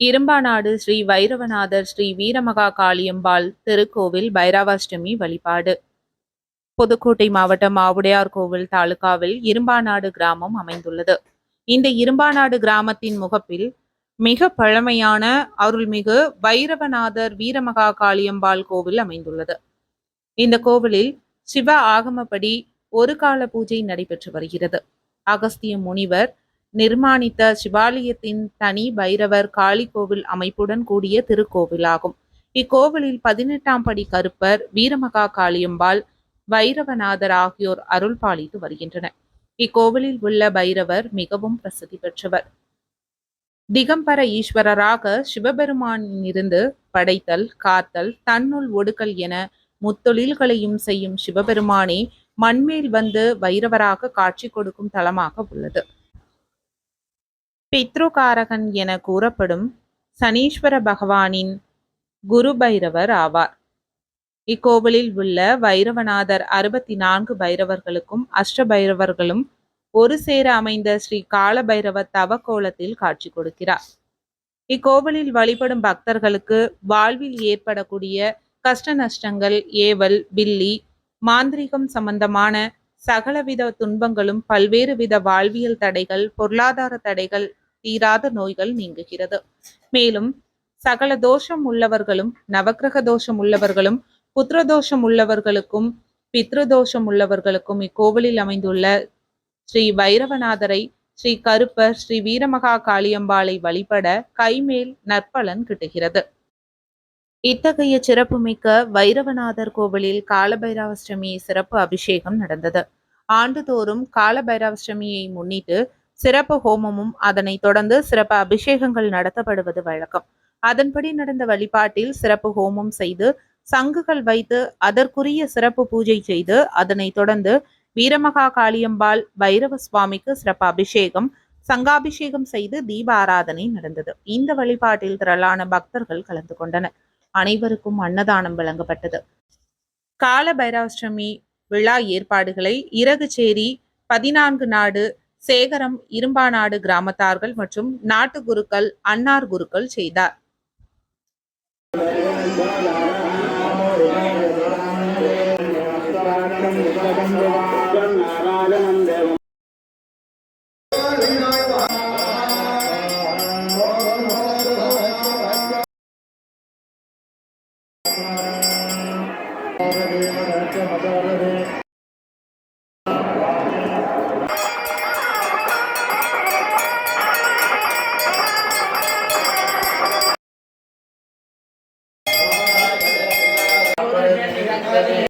இரும்பாநாடு ஸ்ரீ வைரவநாதர் ஸ்ரீ வீரமகா காளியம்பாள் திருக்கோவில் பைரவாஷ்டமி வழிபாடு. புதுக்கோட்டை மாவட்டம் ஆவுடையார் கோவில் தாலுகாவில் இரும்பாநாடு கிராமம் அமைந்துள்ளது. இந்த இரும்பாநாடு கிராமத்தின் முகப்பில் மிக பழமையான அருள்மிகு வைரவநாதர் வீரமகா காளியம்பாள் கோவில் அமைந்துள்ளது. இந்த கோவிலில் சிவ ஆகமப்படி ஒரு கால பூஜை நடைபெற்று வருகிறது. அகஸ்திய முனிவர் நிர்மாணித்த சிவாலயத்தின் தனி பைரவர் காளி கோவில் அமைப்புடன் கூடிய திருக்கோவிலாகும். இக்கோவிலில் பதினெட்டாம் படி கருப்பர் வீரமகா காளியம்பாள் வைரவநாதர் ஆகியோர் அருள் பாலித்து வருகின்றனர். இக்கோவிலில் உள்ள பைரவர் மிகவும் பிரசித்தி பெற்றவர். திகம்பர ஈஸ்வரராக சிவபெருமானிலிருந்து படைத்தல் காத்தல் தன்னுள் ஒடுக்கல் என முத்தொழில்களையும் செய்யும் சிவபெருமானே மண்மேல் வந்து வைரவராக காட்சி கொடுக்கும் தலமாக உள்ளது. பித்ருகாரகன் என கூறப்படும் சனீஸ்வர பகவானின் குரு பைரவர் ஆவார். இக்கோவிலில் உள்ள வைரவநாதர் அறுபத்தி நான்கு பைரவர்களுக்கும் அஷ்ட பைரவர்களும் ஒரு சேர அமைந்த ஸ்ரீ கால பைரவ தவக்கோலத்தில் காட்சி கொடுக்கிறார். இக்கோவிலில் வழிபடும் பக்தர்களுக்கு வாழ்வில் ஏற்படக்கூடிய கஷ்ட நஷ்டங்கள் ஏவல் பில்லி மாந்திரிகம் சம்பந்தமான சகலவித துன்பங்களும் பல்வேறு வித வாழ்வியல் தடைகள் பொருளாதார தடைகள் தீராத நோய்கள் நீங்குகிறது. மேலும் சகல தோஷம் உள்ளவர்களும் நவக்கிரக தோஷம் உள்ளவர்களும் புத்திர தோஷம் உள்ளவர்களுக்கும் பித்ரு தோஷம் உள்ளவர்களுக்கும் இக்கோவிலில் அமைந்துள்ள ஸ்ரீ வைரவநாதரை ஸ்ரீ கருப்பர் ஸ்ரீ வீரமகா காளியம்பாளை வழிபட கைமேல் நற்பலன் கிட்டுகிறது. இத்தகைய சிறப்புமிக்க வைரவநாதர் கோவிலில் காலபைரவாஷ்டமி சிறப்பு அபிஷேகம் நடந்தது. ஆண்டுதோறும் காலபைரவாஷ்டமியை முன்னிட்டு சிறப்பு ஹோமமும் அதனைத் தொடர்ந்து சிறப்பு அபிஷேகங்கள் நடத்தப்படுவது வழக்கம். அதன்படி நடந்த வழிபாட்டில் சிறப்பு ஹோமம் செய்து சங்குகள் வைத்து அதற்குரிய சிறப்பு பூஜை செய்து அதனைத் தொடர்ந்து வீரமகா காளியம்பாள் பைரவ சுவாமிக்கு சிறப்பு அபிஷேகம் சங்காபிஷேகம் செய்து தீப ஆராதனை நடந்தது. இந்த வழிபாட்டில் திரளான பக்தர்கள் கலந்து கொண்டனர். அனைவருக்கும் அன்னதானம் வழங்கப்பட்டது. கால பைரவாஷ்டமி விழா ஏற்பாடுகளை இறகுச்சேரி பதினான்கு நாடு சேகரம் இரும்பாநாடு கிராமத்தார்கள் மற்றும் நாட்டு குருக்கள் அன்னார் குருக்கள் செய்தார். நாராயணன் කරන්නේ